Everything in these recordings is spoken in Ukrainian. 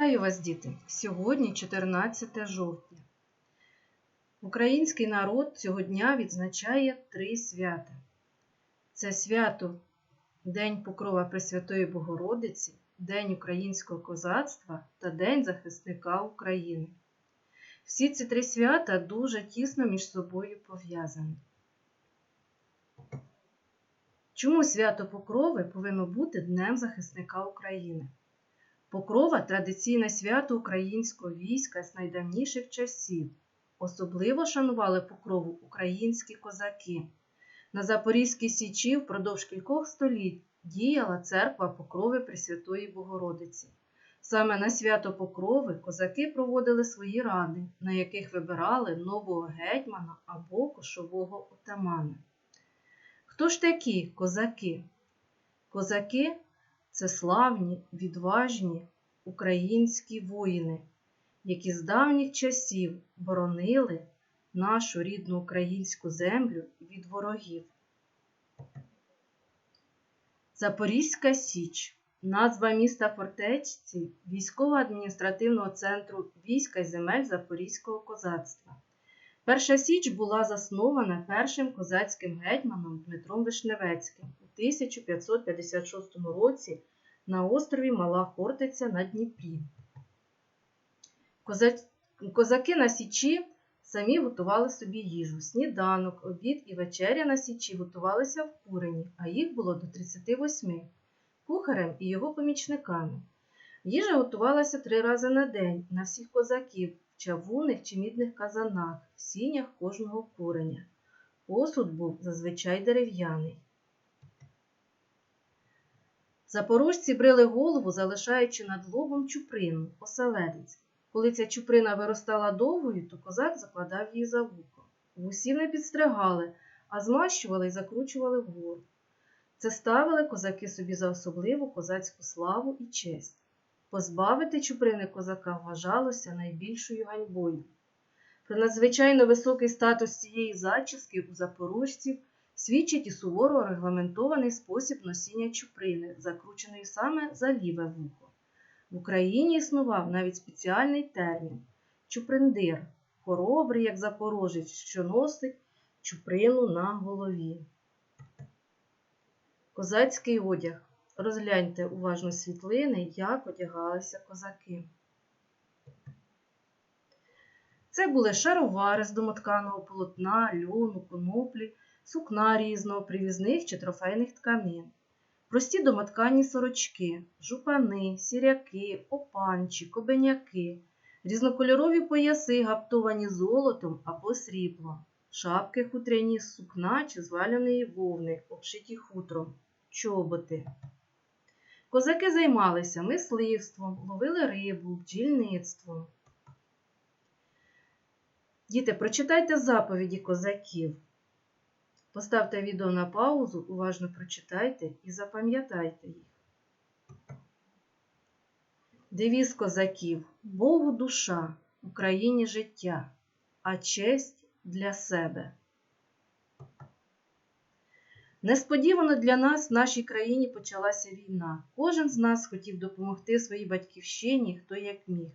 Вітаю вас, діти! Сьогодні 14 жовтня. Український народ цього дня відзначає три свята. Це свято День Покрова Пресвятої Богородиці, День українського козацтва та День захисника України. Всі ці три свята дуже тісно між собою пов'язані. Чому свято Покрови повинно бути Днем захисника України? Покрова традиційне свято українського війська з найдавніших часів. Особливо шанували покрову українські козаки. На Запорізькій Січі впродовж кількох століть діяла церква Покрови Пресвятої Богородиці. Саме на свято Покрови козаки проводили свої ради, на яких вибирали нового гетьмана або кошового отамана. Хто ж такі козаки? Козаки це славні, відважні українські воїни, які з давніх часів боронили нашу рідну українську землю від ворогів. Запорізька Січ назва міста фортечці військово-адміністративного центру війська й земель Запорізького козацтва. Перша Січ була заснована першим козацьким гетьманом Дмитром Вишневецьким у 1556 році на острові Мала Хортиця на Дніпрі. Козаки на Січі самі готували собі їжу. Сніданок, обід і вечеря на Січі готувалися в курені, а їх було до 38 кухарем і його помічниками. Їжа готувалася три рази на день на всіх козаків в чавунних чи мідних казанах, в сінях кожного куреня. Посуд був зазвичай дерев'яний. Запорожці брили голову, залишаючи над лобом чуприну, оселедець. Коли ця чуприна виростала довгою, то козак закладав її за вухо. Вусів не підстригали, а змащували і закручували вгору. Це ставили козаки собі за особливу козацьку славу і честь. Позбавити чуприни козака вважалося найбільшою ганьбою. Про надзвичайно високий статус цієї зачіски у запорожців свідчить і суворо регламентований спосіб носіння чуприни, закрученої саме за ліве вухо. В Україні існував навіть спеціальний термін чуприндир, хоробрий, як запорожець, що носить чуприну на голові. Козацький одяг. Розгляньте уважно світлини, як одягалися козаки. Це були шаровари з домотканого полотна, льону, коноплі, сукна різного, привізних чи трофейних тканин, прості домоткані сорочки, жупани, сіряки, опанчі, кобеняки, різнокольорові пояси, гаптовані золотом або сріблом, шапки хутряні з сукна чи зваляної вовни, обшиті хутром, чоботи. Козаки займалися мисливством, ловили рибу, бджільництвом. Діти, прочитайте заповіді козаків. Поставте відео на паузу, уважно прочитайте і запам'ятайте їх. Девіз козаків Богу душа, Україні життя, а честь для себе. Несподівано для нас в нашій країні почалася війна. Кожен з нас хотів допомогти своїй батьківщині, хто як міг.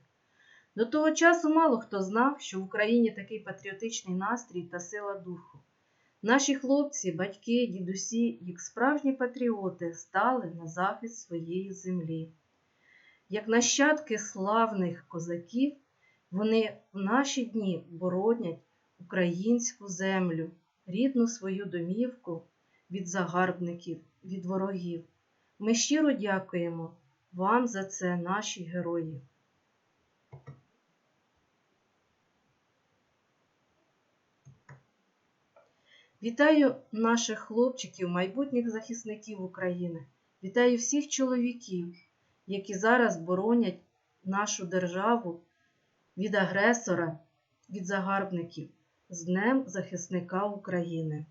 До того часу мало хто знав, що в Україні такий патріотичний настрій та сила духу. Наші хлопці, батьки, дідусі, як справжні патріоти, стали на захист своєї землі. Як нащадки славних козаків, вони в наші дні боронять українську землю, рідну свою домівку від загарбників, від ворогів. Ми щиро дякуємо вам за це, наші герої. Вітаю наших хлопчиків, майбутніх захисників України. Вітаю всіх чоловіків, які зараз боронять нашу державу від агресора, від загарбників з Днем захисника України.